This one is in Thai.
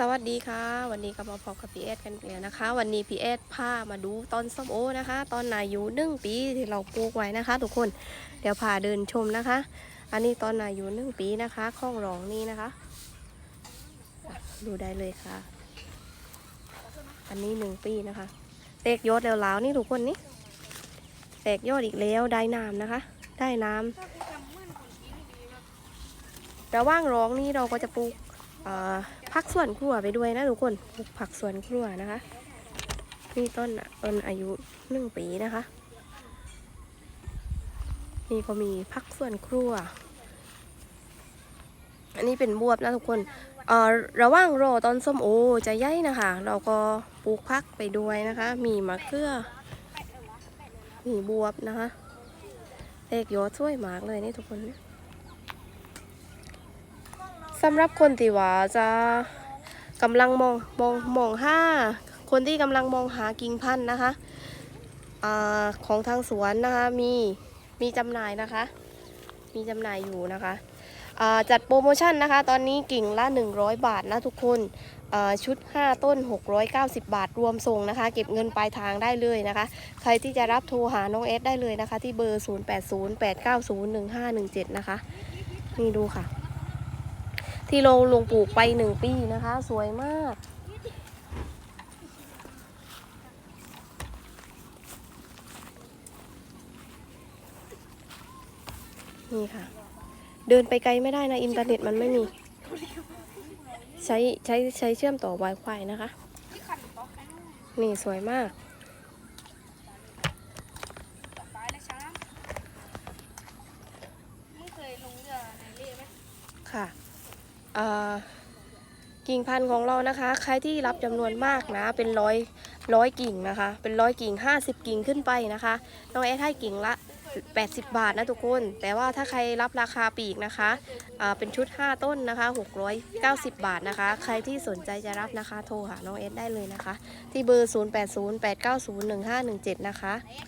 สวัสดีค่ะ วันนี้ก็มาพบกับพีเอสกันแล้วนะคะ วันนี้พีเอสพามาดูต้นส้มโอนะคะ ตอนอายุหนึ่งปีที่เราปลูกไว้นะคะ ทุกคนเดี๋ยวพาเดินชมนะคะ อันนี้ตอนอายุหนึ่งปีนะคะข้องรองนี่นะคะ ดูได้เลยค่ะ อันนี้หนึ่งปีนะคะแตกยอดแล้วล้วๆนี่ทุกคนนี่แตกยอดอีกแล้วได้น้ำนะคะ ได้น้ำระว่างร้องนี่เราก็จะปลูก ผักสวนครัวไปด้วยนะทุกคนปลูกผักสวนครัวนะคะนี่ต้นอะต้นอายุหนึ่งปีนะคะ นี่ก็มีผักสวนครัว อันนี้เป็นบวบนะทุกคนเอ่อระหว่างรอต้นส้มโอจะใหญ่นะคะ เราก็ปลูกผักไปด้วยนะคะ มีมะเขือมีบวบนะคะเลขยอดสวยมากเลยนี่ทุกคนเนี่ย สำหรับคนที่ว่าจะกำลังมองมองมองหาคนที่กำลังมองหากิ่งพันธุ์นะคะอของทางสวนนะคะมีมีจำหน่ายนะคะ มีจำหน่ายอยู่นะคะจัดโปรโมชั่นนะคะ ตอนนี้กิ่งละ 100 บาทนะทุกคนชุด 5 ต้น 690 บาทรวมส่งนะคะ เก็บเงินปลายทางได้เลยนะคะ ใครที่จะรับโทรหาน้องเอสได้เลยนะคะ ที่เบอร์ 0808901517 นะคะ นี่ดูค่ะ ที่ลงลงปลูกไปหนึ่งปีนะคะ สวยมาก นี่ค่ะ เดินไปไกลไม่ได้นะ อินเทอร์เน็ตมันไม่มี ใช้ใช้ใช้เชื่อมต่อ Wi-Fi นะคะ นี่สวยมากค่ะ กิ่งพันธุ์ของเรานะคะ ใครที่รับจำนวนมากนะ เป็นร้อยร้อยกิ่งนะคะ เป็นร้อยกิ่ง 50 กิ่งขึ้นไปนะคะน้องเอสให้กิ่งละ 80 บาทนะทุกคน แต่ว่าถ้าใครรับราคาปีกนะคะเป็นชุด 5 ต้นนะคะ 690 บาทนะคะ ใครที่สนใจจะรับนะคะ โทรหาน้องเอสได้เลยนะคะ ที่เบอร์ 0808901517 นะคะเอ๊ะ